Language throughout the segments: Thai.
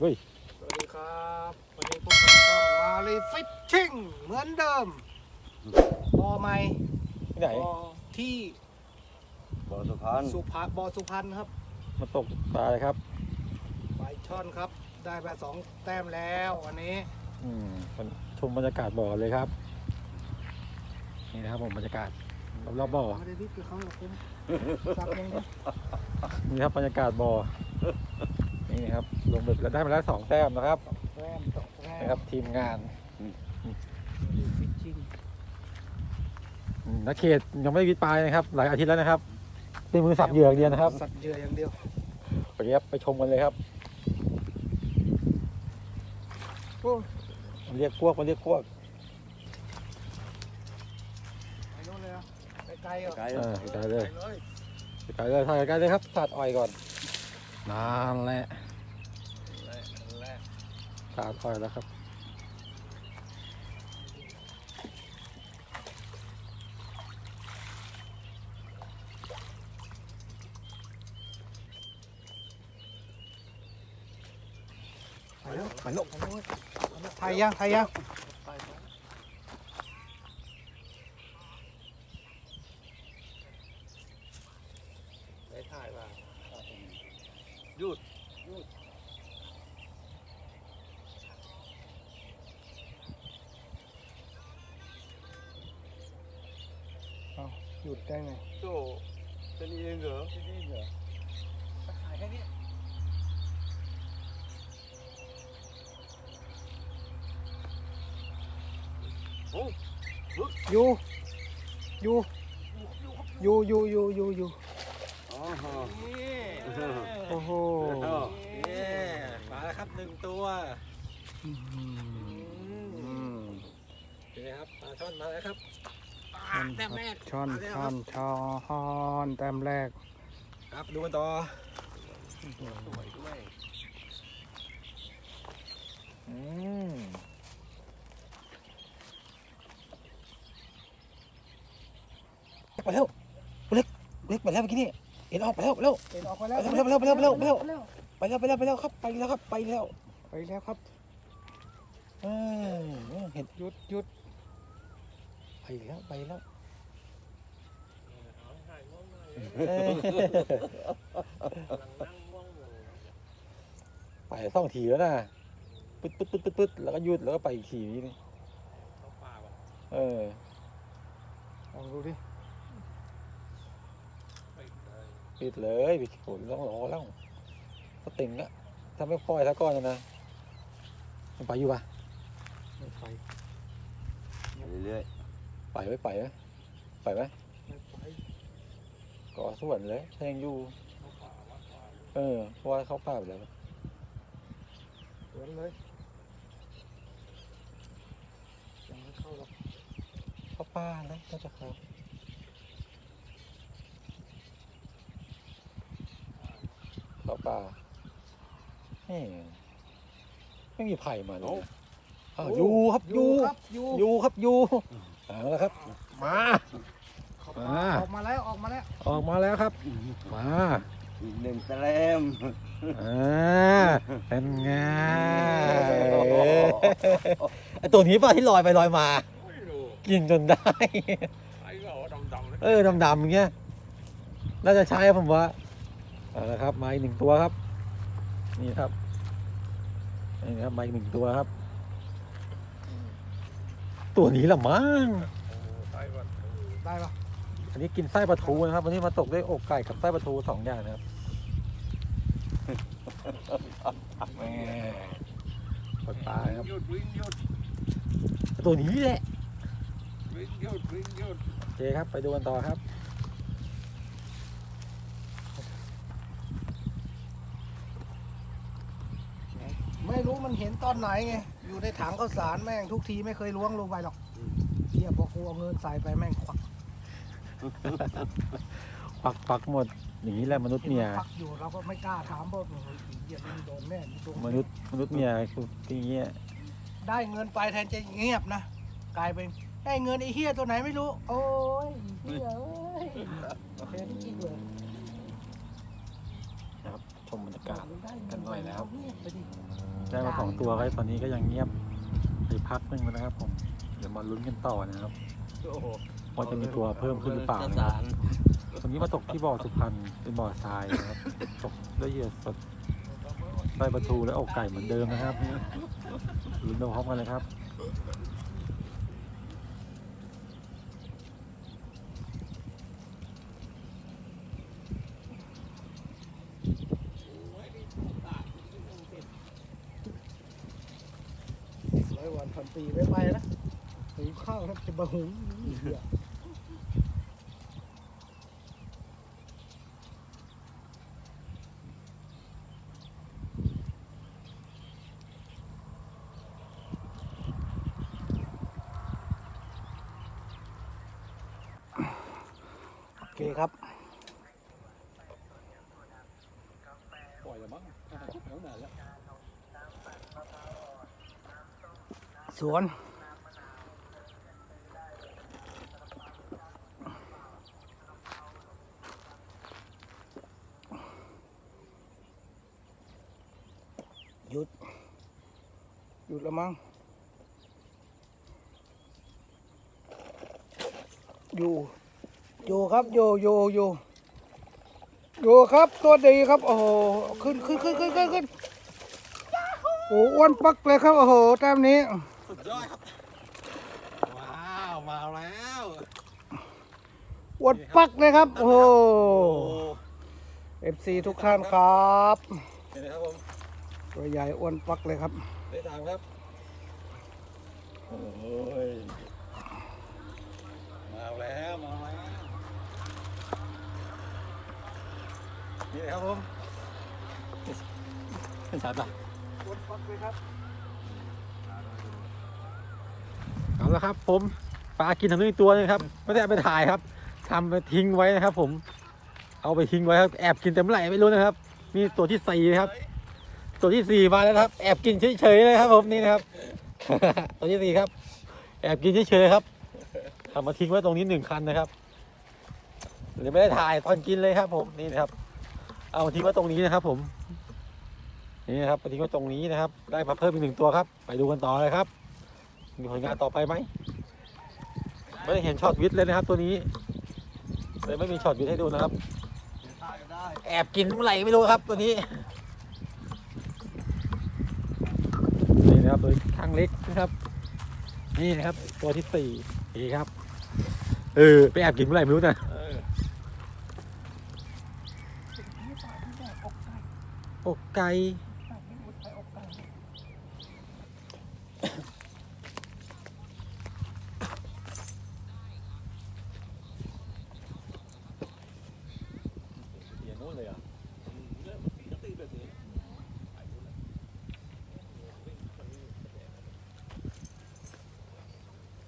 เฮ้ย สวัสดีครับวันนี้พบกับช่องมาลีฟิชชิ่งเหมือนเดิมบอใหม่ที่ไหนบอที่บ่อสุพรรณสุพรรณบอสุพรรณครับมาตกปลาเลยครับใบช่อนครับ ได้ไปสองแต้มแล้ววันนี้ อืมชมบรรยากาศบ่อเลยครับ นี่นะครับผมบรรยากาศรอบๆบ่อไม่ได้รีบกับเขาหรอกคุณสับยังไงนี่ครับบรรยากาศบ่อ นี่นะครับลงเบ็ดแล้วได้มาแล้วสองแต้มนะครับแต้มตกแต้นะมครับทีมงานมาลีฟิชชิ่งอืมนักเขตยังไม่ได้วิดปลายนะครับ หลายอาทิตย์แล้วนะครับ เป็นมือสับเหยื่ออย่างเดียวนะครับสัตว์เหยื่ออย่างเดียวไปครับไปชมกันเลยครับ โอ้มันเรียกพวกมันเรียกพวกไปโน่นเลยเหรอะไปไกลเหรอไกลเออไกลเลยไปเลยไกลเลยถ่ายไกลเลยครับตัดอ้อยก่อนนานแหละ ตัดอ้อยแล้วครับไปแล้วไปแล้วไปแล้วถ่ายยังถ่ายยัง ไม่ถ่ายว่า หยุดได้ไง โตเป็นเองเหรอที่นี่เหรอถ่ายแค่นี้อยู่อยู่อยู่อยู่อยู่อยู่อยู่อ๋อฮะโอ้โหมาแล้วครับหนึ่งตัวเป็นไงครับปลาช่อนมาแล้วครับ แต้มแรกช้อนช้อนช้อนแต้มแรกครับดูกันต่อสวยด้วยอืมไปแล้วเล็กเล็กไปแล้วเมื่อกี้นี่เห็นออกไปแล้วไปแล้วเอ็นออกไปแล้วไปแล้วไปแล้วไปแล้วไปแล้วไปแล้วไปแล้วไปแล้วไปแล้วครับไปแล้วครับไปแล้วไปแล้วครับเออเห็นหยุดหยุด ไปแล้วไปแล้วเออไปสองทีแล้วนะปึ๊ดปึ๊ดปึ๊ดปึ๊ดปึ๊ดแล้วก็หยุดแล้วก็ไปอีกทีนี่เออลองดูดิปิดเลยปิดโหต้องรอแล้วสติงอะถ้าไม่ปล่อยถ้าก้อนนะนะมันไปอยู่ปะไม่ไป เรื่อย ไปไว้ไปไหมไปไหมไม่ไปก่อส่วนเลยถ้ายังอยู่ เออเพราะว่าเขาป่าไปแล้วสวนเลยยังไม่เข้าหรอกเขาป่านะน่าจะเขาเขาป่าเฮ้ไม่มีไผ่มาเลยอ้าวอยู่ครับอยู่ครับอยู่อยู่ครับอยู่ เอาแล้วครับมาเข้าอ่ามาออกมาแล้วออกมาแล้วออกมาแล้วครับ มาๆอีกหนึ่งแต้มอ่าเป็นไงไอตัวนี้ป่ะที่ลอยไปลอยมา กินจนได้ เออดำๆอย่างเงี้ยน่าจะใช่ครับผมว่าเอาละครับมาอีกหนึ่งตัวครับ นี่ครับนี่ครับมาอีกหนึ่งตัวครับ ตัวนี้ละมั้งได้ปะอันนี้กินไส้ปลาทูนะครับ วันนี้มาตกด้วยอกไก่กับไส้ปลาทูสองอย่างนะครับแหม่ปลดปลาครับหยุดวิ่งหยุดตัวนี้แหละวิ่งหยุดวิ่งหยุดโอเคครับไปดูกันต่อครับ ไม่รู้มันเห็นตอนไหนไง อยู่ในถังข้าวสารแม่งทุกทีไม่เคยล้วงลงไปหรอกเทียบพอกูเอาเงินใส่ไปแม่งควักปักปักหมดอย่างนี้แหละมนุษย์เมียพักอยู่เราก็ไม่กล้าถามเพราะโอ้โหเหยียบมันโดนแน่ตรงมนุษย์มนุษย์เมียคืออย่างเงี้ยได้เงินไปแทนจะเงียบนะกลายเป็นได้เงินไอ้เฮียตัวไหนไม่รู้ โอ้ยเฮียเอ้ยแทนจริงเลยนะครับ ชมบรรยากาศกันหน่อยแล้วเาเงียบได้มาสองตัวไว้ตอนนี้ก็ยังเงียบไปพักนึงนะครับ ผม เดี๋ยวมาลุ้นกันต่อนะครับว่าจะมีตัวเพิ่มขึ้นหรือเปล่านะครับวันนี้มาตกที่บ่อสุพรรณเป็นบ่อทรายนะครับ ตกด้วยเหยื่อสดได้ปลาทูและอกไก่เหมือนเดิมนะครับลุ้นดูพร้อมกันเลยครับ ร้อยวันพันปีไม่ไปนะหุงข้าวครับจะมาหุงเหี้ยโอเคครับ ปล่อยแล้วมั้งแล้วไหนแล้ว สวน หยุด หยุดแล้วมั้งอยู่ อยู่ครับ อยู่อยู่อยู่อยู่ครับ ตัวดีครับ โอ้โห ขึ้นขึ้นขึ้นขึ้นขึ้นโอ้โอ้วนปักเลยครับ โอ้โห แต้มนี้ ยอดครับ ว้าว มาแล้วอวดปักเลยครับ โอ้โหเอฟซีทุกท่านครับ เห็นไหมครับผม ตัวใหญ่อ้วนปักเลยครับได้ตามครับ โอ้ย มาแล้วมาแล้วนี่เลยครับผมเป็นชัดป่ะอ้วนปักเลยครับ เอาละครับ ผมปลากินทำนึงตัวนึงครับไม่ได้เอาไปถ่ายครับทำไปทิ้งไว้นะครับ ผม เอาไปทิ้งไว้ครับแอบกินแต่เมื่อไหร่ไม่รู้นะครับนี่ตัวที่สี่ครับ ตัวที่สี่มาแล้วครับ แอบกินเฉยๆเลยครับ ผมนี่นะครับ ตัวที่สี่ครับ แอบกินเฉยๆครับทำมาทิ้งไว้ตรงนี้หนึ่งคันนะครับหรือไม่ได้ถ่ายตอนกินเลยครับ ผมนี่นะครับ เอามาทิ้งไว้ตรงนี้นะครับ ผมนี่นะครับมาทิ้งไว้ตรงนี้นะครับ ได้มาเพิ่มอีกหนึ่งตัวครับ ไปดูกันต่อเลยครับ มีผลงานต่อไปไหมไม่ได้เห็นช็อตวิทย์เลยนะครับ ตัวนี้เลยไม่มีช็อตวิทย์ให้ดูนะครับ แอบกินเมื่อไหร่ไม่รู้ครับตัวนี้นี่นะครับโดยข้างเล็กนะครับ นี่นะครับ ตัวที่สี่นี่ครับเออไปแอบกินเมื่อไหร่ไม่รู้นะอกไก่เดี๋ยวนู้นเลยอะ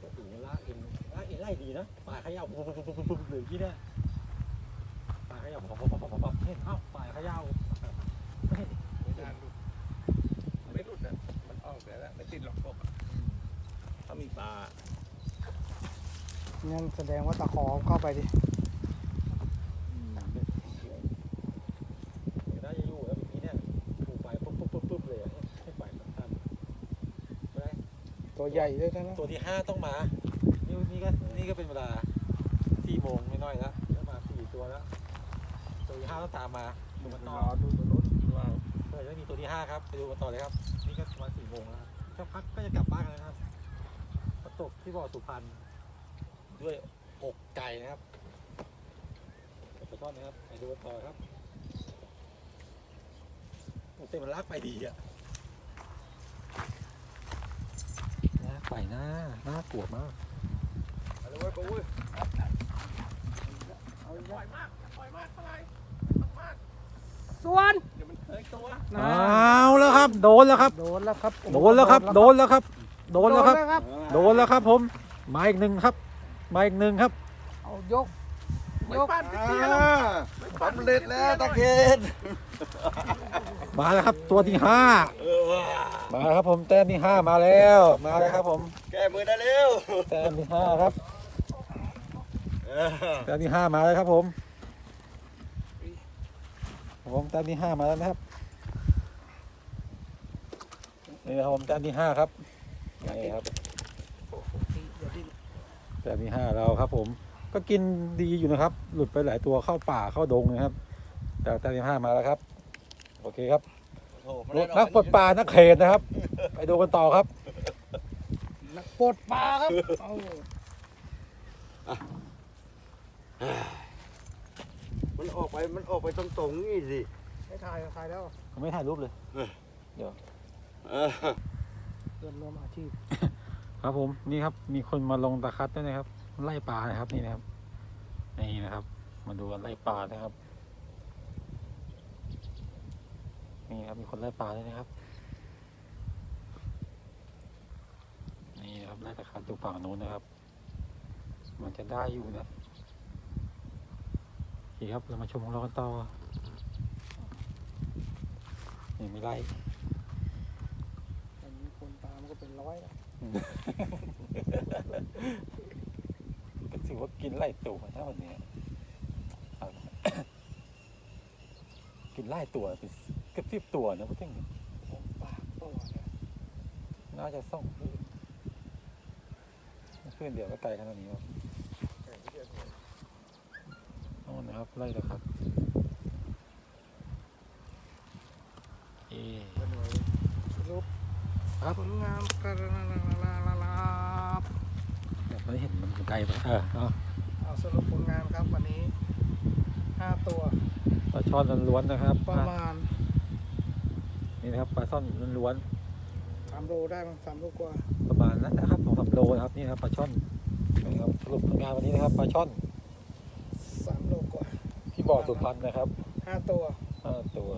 ก็ถือว่าลากเองลากเองไล่ดี นะป่าเขยาปุ๊บปุ๊บปุ๊บปุ๊บปุ๊บเลยที่เนี่ยป่าเขยาปุ๊บปุ๊บปุ๊บปุ๊บเห็นเอ้าป่าเขย่าเฮ้ยไม่หลุดอะมันออกแต่ล้วไม่ติดหรอกพวกถ้ามีปลางั้นแสดงว่าตะขอเข้าไปดิน่าจะอยู่แล้วเมื่อกี้เนี่ยถูกปปุ๊บปุ๊บปุ๊บปุ๊บเลยอะใหญ่ด้ตัวใหญ่ด้วยนะตัวที่ห้าต้องมา นี่นี่ก็นี่ก็เป็นเวลาสี่โมงไม่น้อยแล้วแล้วมาสี่ตัวแล้ว ตัวที่ห้าต้องตามมาดูกันต่อดูตัวนู้นว่าเพื่อจะมีตัวที่ห้าครับไปดูกันต่อเลยครับ นี่ก็ประมาณสี่โมงแล้วครับสักพักก็จะกลับบ้านกันแล้วนะครับมาตกที่บ่อสุพรรณด้วยอกไก่นะครับไปทอดนะครับไปดูกันต่อครับโอ้เต้มันลากไปดีอะลากไปหน้าน่ากลัวมาก ส่วนเดี๋ยวมันเคยตัวเอาแล้วครับ โดนแล้วครับ โดนแล้วครับ โดนแล้วครับ โดนแล้วครับ โดนแล้วครับ โดนครับโดนแล้วครับ ผม มาอีกหนึ่งครับ มาอีกหนึ่งครับ เอายกยกสำเร็จแล้วตะเกนมาแล้วครับตัวที่ห้าเออว่ะมาแล้วครับผมแต้มที่ห้ามาแล้ว มาแล้วครับผม แก้มือได้เร็วแต้มที่ห้าครับเออ แต้มที่ห้ามาแล้วครับผมครับผมแต้มที่ห้ามาแล้วนะครับนี่นะครับผมแต้มที่ห้าครับนี่ครับเดี๋ยวดิ้นแต้มที่ห้าเราครับ ผม ก็กินดีอยู่นะครับ หลุดไปหลายตัวเข้าป่าเข้าดงนะครับแต่แต้มที่ห้ามาแล้วครับ โอเคครับโอ้โหนักปลดปลานักเขตนะครับ ไปดูกันต่อครับนักปลดปลาครับเอา มันออกไปมันออกไปตรงๆนี่สิ ไม่ถ่ายถ่ายแล้วผมไม่ถ่ายรูปเลย เออเดินรวมอาชีพครับผมนี่ครับมีคนมาลงตะคัดด้วยนะครับ ไล่ปลานะครับนี่นะครับนี่นะครับ มาดูกันไล่ปลานะครับนี่ครับมีคนไล่ปลาด้วยนะครับนี่นะครับไล่ตะคัดอยู่ฝั่งนู้นนะครับ มันจะได้อยู่นะโอ เคครับเรามาชมของเรากันต่อนี่ไม่ไล่อันนี้คนตามก็เป็นร้อยแล้วก็ถือว่ากินไล่ตัวนะวันนี้เอากินไล่ตัวเป็นกระติบตัวนะพี่เท่งปากตัวเนี่ยน่าจะส่งขึ้นขึ้นเดี๋ยวก็ไกลขนาดนี้ครับโน่นนะครับไล่แล้วครับเอะเป็นหน่วยสรุปครับผลงานกระลาลาลาลาลาอยากได้เห็นมันไกลไปเออเอาเอาสรุปผลงานครับวันนี้ห้าตัวปลาช่อนล้วนๆนะครับประมาณนี่นะครับปลาช่อนล้วนสามโลได้มั้งสามโลกว่าๆประมาณนั้นนะครับสองสามโลนะครับนี่นะครับปลาช่อนนี่ครับสรุปผลงานวันนี้นะครับปลาช่อน สามโลกว่า ที่ บ่อสุพรรณนะครับห้าตัวห้าตัว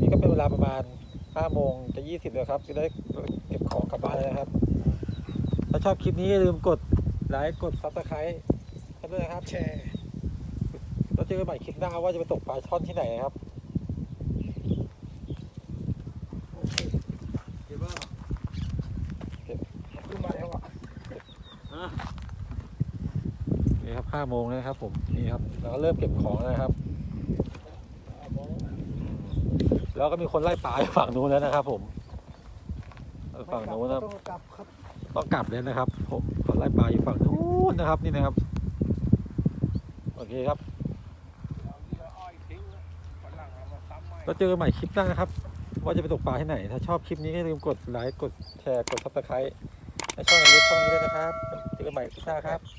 นี่ก็เป็นเวลาประมาณห้าโมงจะยี่สิบแล้วครับจะได้เก็บของกลับบ้านแล้วนะครับ ถ้าชอบคลิปนี้อย่าลืมกดไลค์กดซับสไครต์กันด้วยนะครับ แชร์แล้วเจอกันใหม่คลิปหน้าว่าจะไปตกปลาช่อนที่ไหนนะครับโอเคเดี๋ยวว่าขึ้นมาแล้วอะนี่ครับ ห้าโมงแล้วนะครับผมนี่ครับเราก็เริ่มเก็บของแล้วนะครับ แล้วก็มีคนไล่ปลาอยู่ฝั่งนู้นแล้วนะครับ ผมเออฝั่งนู้นนะครับต้องกลับครับต้องกลับแล้วนะครับผมเขาไล่ปลาอยู่ฝั่งนู้นนะครับ นี่นะครับโอเคครับเอาเรืออ้อยทิ้งแล้วฝรั่งเอามาซ้ำใหม่แล้วเจอกันใหม่คลิปหน้านะครับ ว่าจะไปตกปลาที่ไหน ถ้าชอบคลิปนี้ก็อย่าลืมกดไลค์กดแชร์กดซับสไครต์และช่องนี้ช่องนี้ด้วยนะครับเจอกันใหม่คลิปหน้าครับส